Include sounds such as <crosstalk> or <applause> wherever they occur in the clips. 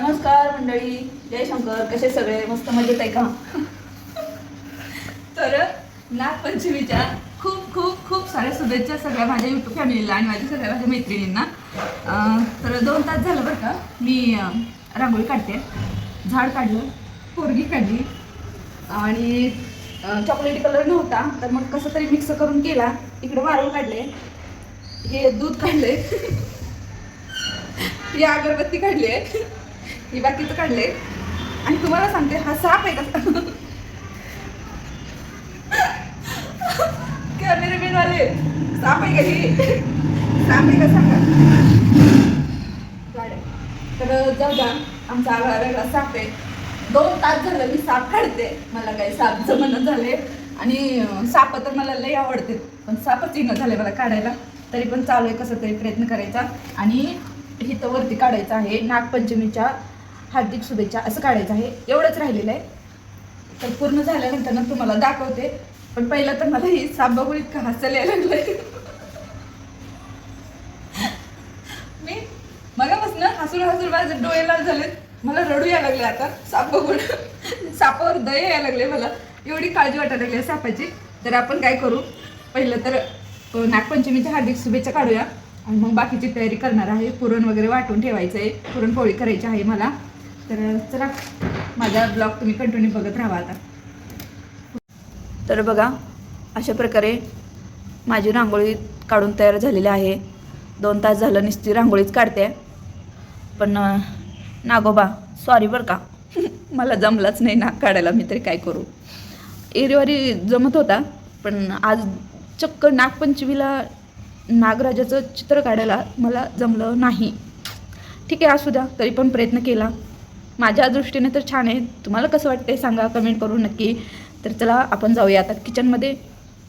नमस्कार मंडळी जय शंकर. कसे सगळे? मस्त मजेत आहे का? तर नागपंचमीच्या खूप खूप खूप साऱ्या शुभेच्छा सगळ्या माझ्या युट्यूब फॅमिलीला आणि माझ्या सगळ्या माझ्या मैत्रिणींना. तर दोन तास झालं बरं का मी रांगोळी काढते. झाड काढलं पोरगी काढली. आणि चॉकलेटी कलर नव्हता तर मग कसं तरी मिक्स करून केला. इकडे वाळू काढले हे दूध काढले <laughs> ही अगरबत्ती काढली आहे. ही बाकीचं काढले? आणि तुम्हाला सांगते हा साप आहे का? कॅमेरामॅनवाले साप आहे का ही? साप आहे का सांगा? तर जाऊ द्या आमचा वेगळा साप आहे. दोन तास झालं मी साप काढते. मला काही साप जमणं झाले. आणि साप तर मला लई आवडते. पण सापच येणं झाले मला काढायला. तरी पण चालू आहे कसं तरी प्रयत्न करायचा. आणि इथं वरती काढायचं आहे. नागपंचमीच्या हार्दिक शुभेच्छा असं काढायचं आहे. एवढंच राहिलेलं आहे. तर पूर्ण झाल्यानंतर ना तुम्हाला दाखवते. पण पहिलं तर मला ही साप बघून इतकं हसायला यायला लागलंय. मी मगापासून हसून हसून माझे डोळे लाल झालेत. मला रडू यायला लागले आता साप बघून. सापावर दया यायला लागले मला. एवढी काळजी वाटायला लागली आहे सापाची. तर आपण काय करू? पहिलं तर नागपंचमीच्या हार्दिक शुभेच्छा काढूया. आणि मग बाकीची तयारी करणार आहे. पुरण वगैरे वाटून ठेवायचं आहे पुरणपोळी करायची आहे मला. तर चला माझा ब्लॉग तुम्ही कंटिन्यू बघत राहा आता. तर बघा अशा प्रकारे माझी रांगोळी काढून तयार झालेली आहे. दोन तास झालं नुसती रांगोळीच काढते. पण नागोबा सॉरी बरं का. <laughs> मला जमलाच नाही नाग काढायला मी तरी काय करू. एरीवारी जमत होता पण आज चक्क नागपंचमीला नागराजाचं चित्र काढायला मला जमलं नाही. ठीक आहे असू द्या तरी पण प्रयत्न केला. माझ्या दृष्टीने तर छान आहे. तुम्हाला कसं वाटतंय सांगा कमेंट करून नक्की. तर चला आपण जाऊया. आता किचनमध्ये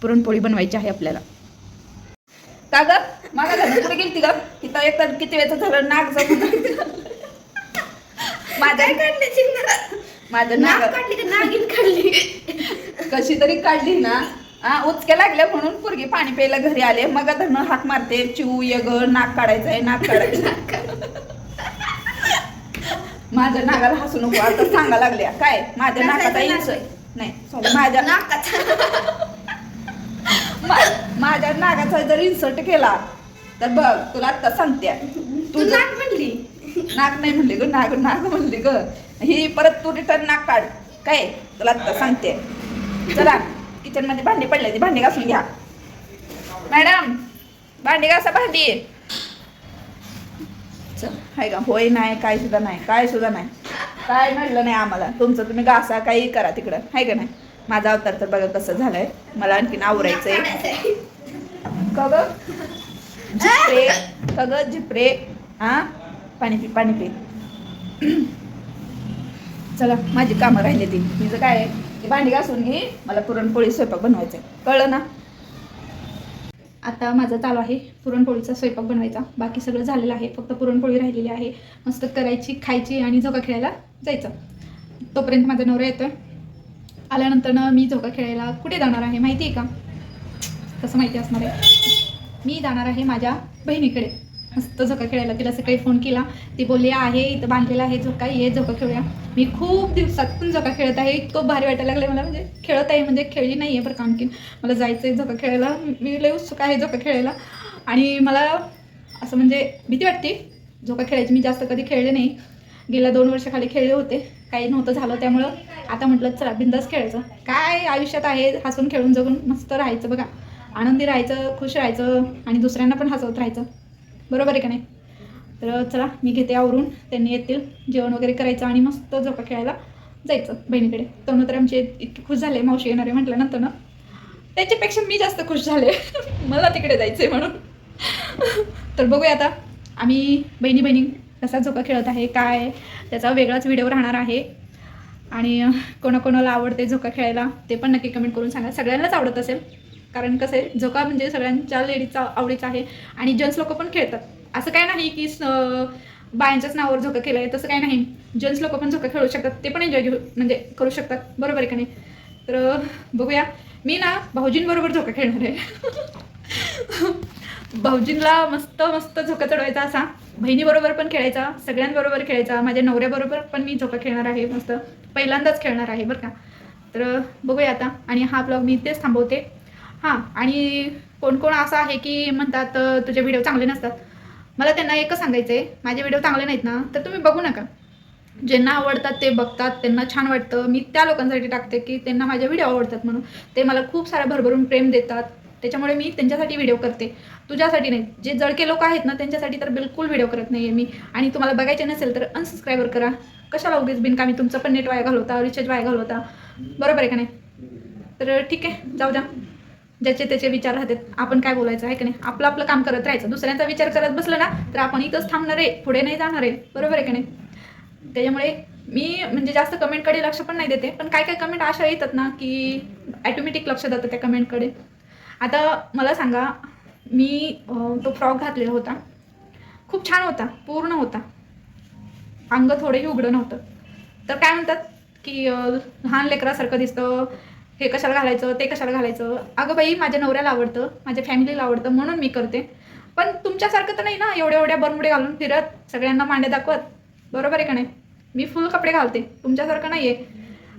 पुरणपोळी बनवायची आहे आपल्याला. का ग? घालून कुठे गेली का तिथं एक तर किती वेळचं झालं? नाक जमून माझ्या माझं नाक काढली का? नागिन काढली? कशी तरी काढली ना. हा उचके लागल्या म्हणून पोरगी पाणी प्यायला घरी आले. मग धरणं हाक मारते. चिऊ ये ग नाक काढायचंय नाक काढायचं माझ्या नागाला हसू नको आता सांगा लागल्या. काय? माझ्या नाकाचा नाक? नाही माझ्या नाकाचा. माझ्या नागाचा जर इन्सर्ट केला तर बघ तुला आता सांगते. तू नाक म्हणली. नाक नाही म्हणली ग नाग नाग म्हणली ग. ही परत तू रिटर्न नाक काढ. काय? तुला आता सांगते. चला किचनमध्ये भांडी पडले ती भांडी घासून घ्या. मॅडम भांडी घासा भांडी. आहे का? होय नाही काय सुद्धा नाही काय सुद्धा नाही. काय म्हटलं नाही आम्हाला? तुमचं तुम्ही घासा काही करा तिकडं. आहे का नाही? माझा अवतार तर बघा कसं झालंय. मला आणखीन आवरायचंय. का ग? झिपरे का ग? जिप्रे. हा पाणी पी पाणी पी. चला माझी कामं राहिली ती. तिचं काय आहे? ती भांडी घासून घे. मला पुरणपोळी स्वयंपाक बनवायचं आहे कळलं ना? आता माझं चालू आहे पुरणपोळीचा स्वयंपाक बनवायचा. बाकी सगळं झालेलं आहे. फक्त पुरणपोळी राहिलेली आहे. मस्त करायची खायची आणि झोका खेळायला जायचं. तोपर्यंत माझा नवरा येतो आल्यानंतर ना मी झोका खेळायला कुठे जाणार आहे माहिती आहे का? कसं माहिती असणार आहे. मी जाणार आहे माझ्या बहिणीकडे. मस्त झोका खेळायला तिला सकाळी फोन केला. ती बोलली आहे इथं बांधलेला आहे झोका ये झोका खेळूया. मी खूप दिवसातून झोका खेळत आहे. इतकं भारी वाटायला लागलं मला म्हणजे खेळत आहे म्हणजे खेळली नाही आहे बरं का आणखीन. मला जायचं आहे झोका खेळायला. मी लय उत्सुक आहे झोका खेळायला. आणि मला असं म्हणजे भीती वाटते. झोका खेळायची मी जास्त कधी खेळले नाही. गेल्या दोन वर्षाखाली खेळले होते. काही नव्हतं झालं त्यामुळं आता म्हटलं चला बिंदास खेळायचं. काय आयुष्यात आहे हसून खेळून जगून मस्त राहायचं बघा. आनंदी राहायचं खुश राहायचं आणि दुसऱ्यांना पण हसवत राहायचं. बरोबर आहे का नाही? तर चला मी घेते आवरून. त्यांनी येतील. जेवण वगैरे करायचं आणि मस्त झोका खेळायला जायचं बहिणीकडे. तणू तर आमचे इतके खुश झाले. मावशी येणारे म्हटल्यानंतर ना त्याच्यापेक्षा मी जास्त खुश झाले. <laughs> मला तिकडे जायचं आहे म्हणून. <laughs> तर बघूया आता. आम्ही बहिणी बहिणी कसा झोका खेळत आहे काय? त्याचा वेगळाच व्हिडिओ राहणार आहे. आणि कोणाकोणाला आवडते झोका खेळायला ते पण नक्की कमेंट करून सांगा. सगळ्यांनाच आवडत असेल. कारण कसं आहे झोका म्हणजे सगळ्यांच्या लेडीजचा आवडीचा आहे आणि जेंट्स लोक पण खेळतात. असं काय नाही की बायांच्याच नावावर झोका केलं आहे तसं काय नाही. जेंट्स लोक पण झोका खेळू शकतात ते पण एन्जॉय घेऊ म्हणजे करू शकतात. बरोबर आहे का नाही? तर बघूया. मी ना भाऊजींबरोबर झोका खेळणार आहे. <laughs> भाऊजींला मस्त मस्त झोका चढवायचा असा. बहिणीबरोबर पण खेळायचा सगळ्यांबरोबर खेळायचा माझ्या नवऱ्याबरोबर पण मी झोका खेळणार आहे मस्त. पहिल्यांदाच खेळणार आहे बरं का? तर बघूया आता. आणि हा ब्लॉग मी इथेच थांबवते. हां आणि कोण कोण असं आहे की म्हणतात तुझे व्हिडिओ चांगले नसतात. मला त्यांना एकच सांगायचं आहे माझे व्हिडिओ चांगले नाहीत ना तर तुम्ही बघू नका. ज्यांना आवडतात ते बघतात त्यांना छान वाटतं. मी त्या लोकांसाठी टाकते की त्यांना माझे व्हिडिओ आवडतात म्हणून. ते मला खूप साऱ्या भरभरून प्रेम देतात. त्याच्यामुळे मी त्यांच्यासाठी व्हिडिओ करते. तुझ्यासाठी नाही. जे जळके लोक आहेत ना त्यांच्यासाठी तर बिलकुल व्हिडिओ करत नाही आहे मी. आणि तुम्हाला बघायचे नसेल तर अनसबस्क्रायबर करा. कशाला उगीच बिनकामी तुमचं पण नेट वाया घालवता रिचार्ज वाया घालवता? बरोबर आहे का नाही? तर ठीक आहे जाऊ द्या. ज्याचे त्याचे विचार राहतात. आपण काय बोलायचं आहे का नाही? आपलं आपलं काम करत राहायचं. दुसऱ्यांचा विचार करत बसलं ना तर आपण इथंच थांबणार आहे. पुढे नाही जाणार आहे. बरोबर आहे का नाही? त्याच्यामुळे मी म्हणजे जास्त कमेंटकडे लक्ष पण नाही देते. पण काय काय कमेंट अशा येतात ना की ॲटोमॅटिक लक्ष जातं त्या कमेंटकडे. आता मला सांगा मी तो फ्रॉक घातलेला होता. खूप छान होता पूर्ण होता. अंग थोडंही उघडं नव्हतं. तर काय म्हणतात की लहान लेकरासारखं दिसतं. हे कशाला घालायचं ते कशाला घालायचं? अगं बाई माझ्या नवऱ्याला आवडतं माझ्या फॅमिलीला आवडतं म्हणून मी करते. पण तुमच्यासारखं तर नाही ना एवढ्या एवढ्या बरमुडे घालून फिरत सगळ्यांना मांडे दाखवत? बरोबर आहे का नाही? मी फुल कपडे घालते तुमच्यासारखं नाही आहे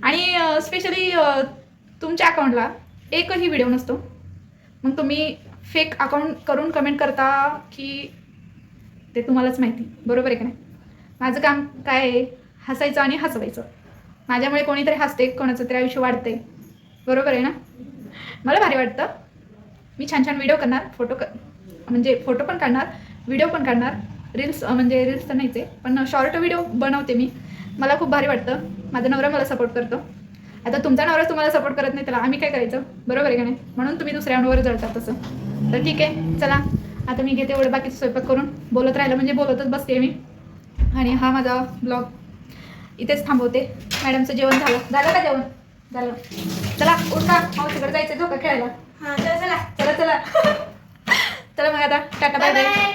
आणि स्पेशली तुमच्या अकाउंटला एकही व्हिडिओ नसतो. मग तुम्ही फेक अकाउंट करून कमेंट करता की ते तुम्हालाच माहिती बरोबर आहे का नाही? माझं काम काय आहे? हसायचं आणि हसवायचं. माझ्यामुळे कोणीतरी हसते कोणाचं तरी आयुष्य वाढते बरोबर आहे ना? मला भारी वाटतं. मी छान छान व्हिडिओ करणार फोटो क म्हणजे फोटो पण काढणार व्हिडिओ पण काढणार. रील्स म्हणजे रील्स तर नाहीच आहे पण शॉर्ट व्हिडिओ बनवते मी. मला खूप भारी वाटतं. माझा नवरा मला सपोर्ट करतो. आता तुमचा नवरा तुम्हाला सपोर्ट करत नाही त्याला आम्ही काय करायचं? बरोबर आहे का नाही? म्हणून तुम्ही दुसऱ्या दुसऱ्यांवर जळतात तसं. तर ठीक आहे चला. आता मी घेते एवढं बाकीचं स्वयंपाक करून. बोलत राहिलं म्हणजे बोलतच बसते मी. आणि हा माझा ब्लॉग इथेच थांबवते. मॅडमचं जेवण झालं. झालं का जेवण? झालं चला उठा. मावशीकडे जायचं झोका खेळायला. हा चला चला. चला चला. <laughs> चला मग आता. Tata bye. बाय.